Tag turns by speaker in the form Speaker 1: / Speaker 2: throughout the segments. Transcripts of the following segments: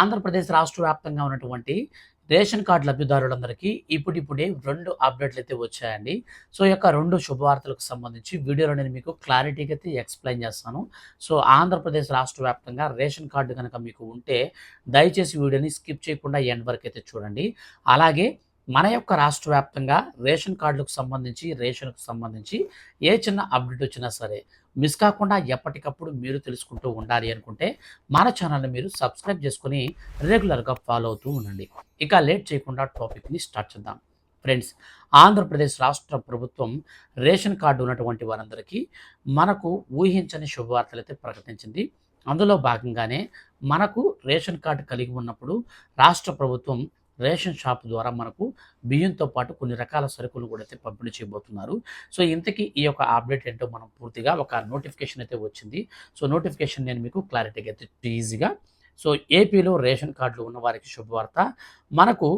Speaker 1: ఆంధ్రప్రదేశ్ రాష్ట్ర వ్యాప్తంగా ఉన్నటువంటి రేషన్ కార్డు లబ్ధిదారులందరికీ ఇప్పుడిప్పుడే రెండు అప్డేట్లు అయితే వచ్చాయండి. సో యొక్క రెండు శుభవార్తలకు సంబంధించి వీడియోలో నేను మీకు క్లారిటీగా అయితే ఎక్స్ప్లెయిన్ చేస్తాను. సో ఆంధ్రప్రదేశ్ రాష్ట్ర వ్యాప్తంగా రేషన్ కార్డు కనుక మీకు ఉంటే దయచేసి వీడియోని స్కిప్ చేయకుండా ఎండ్ వరకు అయితే చూడండి. అలాగే మన యొక్క రాష్ట్ర వ్యాప్తంగా రేషన్ కార్డులకు సంబంధించి రేషన్కు సంబంధించి ఏ చిన్న అప్డేట్ వచ్చినా సరే మిస్ కాకుండా ఎప్పటికప్పుడు మీరు తెలుసుకుంటూ ఉండాలి అనుకుంటే మన ఛానల్ని మీరు సబ్స్క్రైబ్ చేసుకొని రెగ్యులర్గా ఫాలో అవుతూ ఉండండి. ఇక లేట్ చేయకుండా టాపిక్ని స్టార్ట్ చేద్దాం. ఫ్రెండ్స్ ఆంధ్రప్రదేశ్ రాష్ట్ర ప్రభుత్వం రేషన్ కార్డు ఉన్నటువంటి వారందరికీ మనకు ఊహించని శుభవార్తలు అయితే ప్రకటించింది. అందులో భాగంగానే మనకు రేషన్ కార్డు కలిగి ఉన్నప్పుడు రాష్ట్ర ప్రభుత్వం రేషన్ షాప్ ద్వారా మనకు బియ్యంతో పాటు కొన్ని రకాల సరుకులు కూడా అయితే పంపిణీ చేయబోతున్నారు. సో ఇంతకీ ఈ యొక్క అప్డేట్ ఏంటో మనం పూర్తిగా ఒక నోటిఫికేషన్ అయితే వచ్చింది. సో నోటిఫికేషన్ నేను మీకు క్లారిటీగా అయితే ఈజీగా సో ఏపీలో రేషన్ కార్డులు ఉన్న వారికి శుభవార్త. మనకు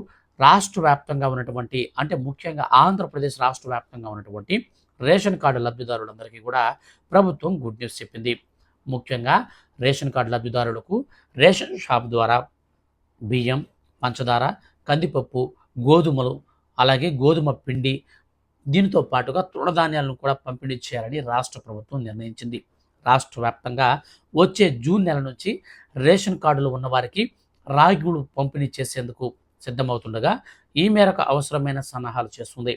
Speaker 1: రాష్ట్ర వ్యాప్తంగా ఉన్నటువంటి అంటే ముఖ్యంగా ఆంధ్రప్రదేశ్ రాష్ట్ర వ్యాప్తంగా ఉన్నటువంటి రేషన్ కార్డు లబ్ధిదారులందరికీ కూడా ప్రభుత్వం గుడ్ న్యూస్ చెప్పింది. ముఖ్యంగా రేషన్ కార్డు లబ్ధిదారులకు రేషన్ షాప్ ద్వారా బియ్యం పంచదార కందిపప్పు గోధుమలు అలాగే గోధుమ పిండి దీనితో పాటుగా తృణధాన్యాలను కూడా పంపిణీ చేయాలని రాష్ట్ర ప్రభుత్వం నిర్ణయించింది. రాష్ట్ర వ్యాప్తంగా వచ్చే జూన్ నెల నుంచి రేషన్ కార్డులు ఉన్నవారికి రాగులు పంపిణీ చేసేందుకు సిద్ధమవుతుండగా ఈ మేరకు అవసరమైన సన్నాహాలు చేస్తుంది.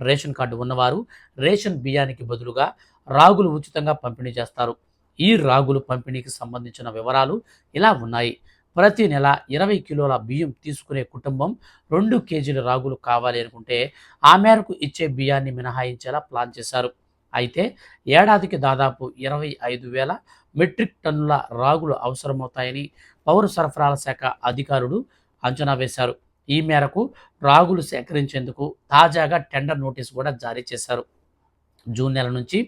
Speaker 1: రేషన్ కార్డు ఉన్నవారు రేషన్ బియ్యానికి బదులుగా రాగులు ఉచితంగా పంపిణీ చేస్తారు. ఈ రాగులు పంపిణీకి సంబంధించిన వివరాలు ఇలా ఉన్నాయి. ప్రతి నెల ఇరవై కిలోల బియ్యం తీసుకునే కుటుంబం రెండు కేజీల రాగులు కావాలి అనుకుంటే ఆ మేరకు ఇచ్చే బియ్యాన్ని మినహాయించేలా ప్లాన్ చేశారు. అయితే ఏడాదికి దాదాపు ఇరవై ఐదు వేల మెట్రిక్ టన్నుల రాగులు అవసరమవుతాయని పౌర సరఫరాల శాఖ అధికారులు అంచనా వేశారు. ఈ మేరకు రాగులు సేకరించేందుకు తాజాగా టెండర్ నోటీస్ కూడా జారీ చేశారు. జూన్ నెల నుంచి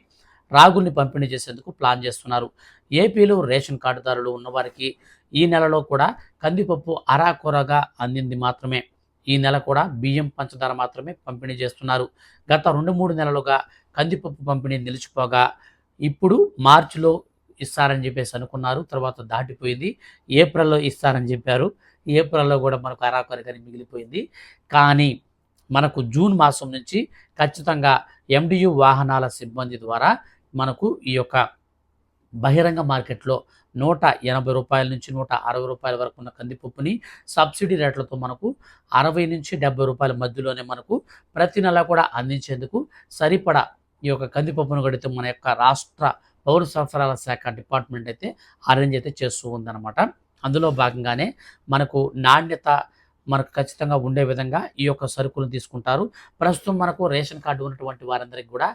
Speaker 1: రాగుల్ని పంపిణీ చేసేందుకు ప్లాన్ చేస్తున్నారు. ఏపీలో రేషన్ కార్డుదారులు ఉన్నవారికి ఈ నెలలో కూడా కందిపప్పు అరాకొరగా అందింది మాత్రమే. ఈ నెల కూడా బియ్యం పంచదార మాత్రమే పంపిణీ చేస్తున్నారు. గత రెండు మూడు నెలలుగా కందిపప్పు పంపిణీ నిలిచిపోగా ఇప్పుడు మార్చిలో ఇస్తారని చెప్పేసి అనుకున్నారు. తర్వాత దాటిపోయింది. ఏప్రిల్లో ఇస్తారని చెప్పారు. ఏప్రిల్లో కూడా మనకు అరాకొరగానే మిగిలిపోయింది. కానీ మనకు జూన్ మాసం నుంచి ఖచ్చితంగా ఎండియు వాహనాల సిబ్బంది ద్వారా మనకు ఈ యొక్క బహిరంగ మార్కెట్లో నూట ఎనభై రూపాయల నుంచి నూట అరవై రూపాయల వరకు ఉన్న కందిపప్పుని సబ్సిడీ రేట్లతో మనకు అరవై నుంచి డెబ్బై రూపాయల మధ్యలోనే మనకు ప్రతి నెల కూడా అందించేందుకు సరిపడా ఈ యొక్క కందిపప్పును కడితే మన యొక్క రాష్ట్ర పౌర సరఫరాల శాఖ డిపార్ట్మెంట్ అయితే అరేంజ్ అయితే చేస్తూ ఉందన్నమాట. అందులో భాగంగానే మనకు నాణ్యత మనకు ఖచ్చితంగా ఉండే విధంగా ఈ యొక్క సరుకులను తీసుకుంటారు. ప్రస్తుతం మనకు రేషన్ కార్డు ఉన్నటువంటి వారందరికీ కూడా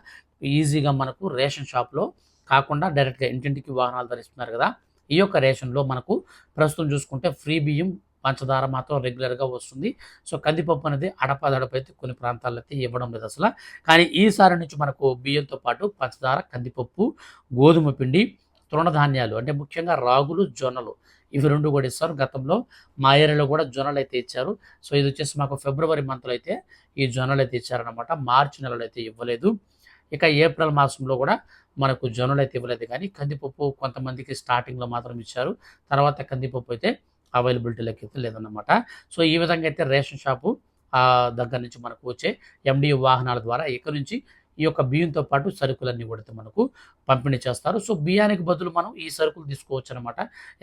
Speaker 1: ఈజీగా మనకు రేషన్ షాప్లో కాకుండా డైరెక్ట్గా ఇంటింటికి వాహనాలు ధరిస్తున్నారు కదా. ఈ యొక్క రేషన్లో మనకు ప్రస్తుతం చూసుకుంటే ఫ్రీ బియ్యం పంచదార మాత్రం రెగ్యులర్గా వస్తుంది. సో కందిపప్పు అనేది అడపదడప అయితే కొన్ని ప్రాంతాల్లో అయితే ఇవ్వడం లేదు అసలు. కానీ ఈసారి నుంచి మనకు బియ్యంతో పాటు పంచదార కందిపప్పు గోధుమ పిండి తృణధాన్యాలు అంటే ముఖ్యంగా రాగులు జొన్నలు ఇవి రెండు కూడా ఇస్తారు. గతంలో మా ఏరియాలో కూడా జొన్నలు అయితే ఇచ్చారు. సో ఇది వచ్చేసి మాకు ఫిబ్రవరి మంత్లో అయితే ఈ జొన్నలు అయితే ఇచ్చారనమాట మార్చి నెలలో అయితే ఇవ్వలేదు. ఇక ఏప్రిల్ మాసంలో కూడా మనకు జొన్నలు అయితే ఇవ్వలేదు. కానీ కందిపప్పు కొంతమందికి స్టార్టింగ్లో మాత్రం ఇచ్చారు. తర్వాత కందిపప్పు అయితే అవైలబిలిటీలోకి అయితే లేదన్నమాట. సో ఈ విధంగా అయితే రేషన్ షాపు దగ్గర నుంచి మనకు వచ్చే ఎండి వాహనాల ద్వారా ఇక్కడ నుంచి ఈ యొక్క బియ్యంతో పాటు సరుకులన్నీ కూడా మనకు పంపిణీ చేస్తారు. సో బియ్యానికి బదులు మనం ఈ సరుకులు తీసుకోవచ్చు అనమాట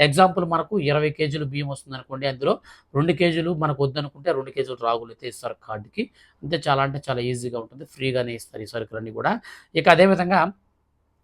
Speaker 1: ఎగ్జాంపుల్ మనకు ఇరవై కేజీలు బియ్యం వస్తుంది అనుకోండి అందులో రెండు కేజీలు మనకు వద్దనుకుంటే రెండు కేజీలు రాగులు అయితే ఇస్తారు కార్డుకి అంతే చాలా అంటే చాలా ఈజీగా ఉంటుంది. ఫ్రీగానే ఇస్తారు ఈ సరుకులన్నీ కూడా. ఇక అదేవిధంగా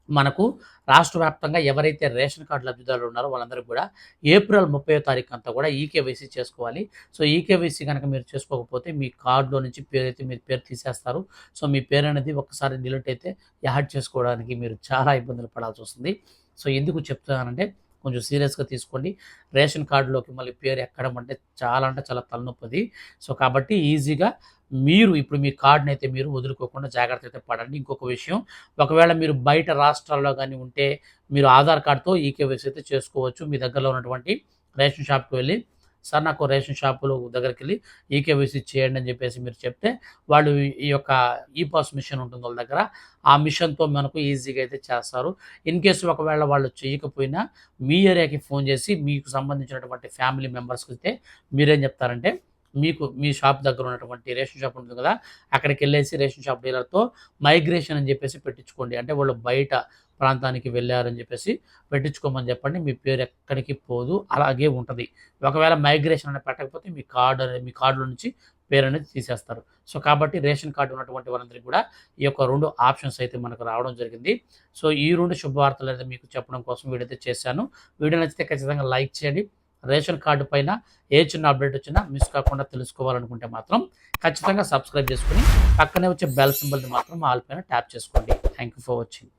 Speaker 1: మనకు రాష్ట్ర వ్యాప్తంగా ఎవరైతే రేషన్ కార్డు లబ్ధిదారులు ఉన్నారో వాళ్ళందరికీ కూడా ఏప్రిల్ ముప్పై తారీఖు అంతా కూడా ఈకేవైసీ చేసుకోవాలి. సో ఈకేవైసీ కనుక మీరు చేసుకోకపోతే మీ కార్డులో నుంచి పేరు అయితే మీరు పేరు తీసేస్తారు. సో మీ పేరు అనేది ఒకసారి డిలీట్ అయితే యాడ్ చేసుకోవడానికి మీరు చాలా ఇబ్బందులు పడాల్సి వస్తుంది. సో ఎందుకు చెప్తున్నానంటే కొంచెం సీరియస్గా తీసుకోండి. రేషన్ కార్డులోకి మళ్ళీ పేరు ఎక్కడం అంటే చాలా అంటే చాలా తలనొప్పది. సో కాబట్టి ఈజీగా మీరు ఇప్పుడు మీ కార్డుని అయితే మీరు వదులుకోకుండా జాగ్రత్త అయితే పడండి. ఇంకొక విషయం ఒకవేళ మీరు బయట రాష్ట్రాల్లో కానీ ఉంటే మీరు ఆధార్ కార్డుతో ఈకేవైసీ అయితే చేసుకోవచ్చు. మీ దగ్గరలో ఉన్నటువంటి రేషన్ షాప్కి వెళ్ళి సార్ నాకు రేషన్ షాపులు దగ్గరికి వెళ్ళి ఈకేవీసీ చేయండి అని చెప్పేసి మీరు చెప్తే వాళ్ళు ఈ యొక్క ఈ పాస్ మిషన్ ఉంటుంది వాళ్ళ దగ్గర. ఆ మిషన్తో మనకు ఈజీగా అయితే చేస్తారు. ఇన్ కేసు ఒకవేళ వాళ్ళు చేయకపోయినా మీ ఏరియాకి ఫోన్ చేసి మీకు సంబంధించినటువంటి ఫ్యామిలీ మెంబర్స్కి అయితే మీరేం చెప్తారంటే మీకు మీ షాప్ దగ్గర ఉన్నటువంటి రేషన్ షాప్ ఉంటుంది కదా అక్కడికి వెళ్ళేసి రేషన్ షాప్ డీలర్తో మైగ్రేషన్ అని చెప్పేసి పెట్టించుకోండి. అంటే వాళ్ళు బయట ప్రాంతానికి వెళ్ళారని చెప్పేసి పెట్టించుకోమని చెప్పండి. మీ పేరు ఎక్కడికి పోదు అలాగే ఉంటుంది. ఒకవేళ మైగ్రేషన్ అనేది పెట్టకపోతే మీ కార్డు అనేది మీ కార్డులో నుంచి పేరు అనేది తీసేస్తారు. సో కాబట్టి రేషన్ కార్డు ఉన్నటువంటి వారందరికీ కూడా ఈ యొక్క రెండు ఆప్షన్స్ అయితే మనకు రావడం జరిగింది. సో ఈ రెండు శుభవార్తలు అయితే మీకు చెప్పడం కోసం వీడియో అయితే చేశాను. వీడియో నచ్చితే ఖచ్చితంగా లైక్ చేయండి. రేషన్ కార్డు పైన ఏ చిన్న అప్డేట్ వచ్చినా మిస్ కాకుండా తెలుసుకోవాలనుకుంటే మాత్రం ఖచ్చితంగా సబ్స్క్రైబ్ చేసుకుని పక్కనే వచ్చే బెల్ సింబల్ని మాత్రం ఆల్ పైన ట్యాప్ చేసుకోండి. Thank you for watching.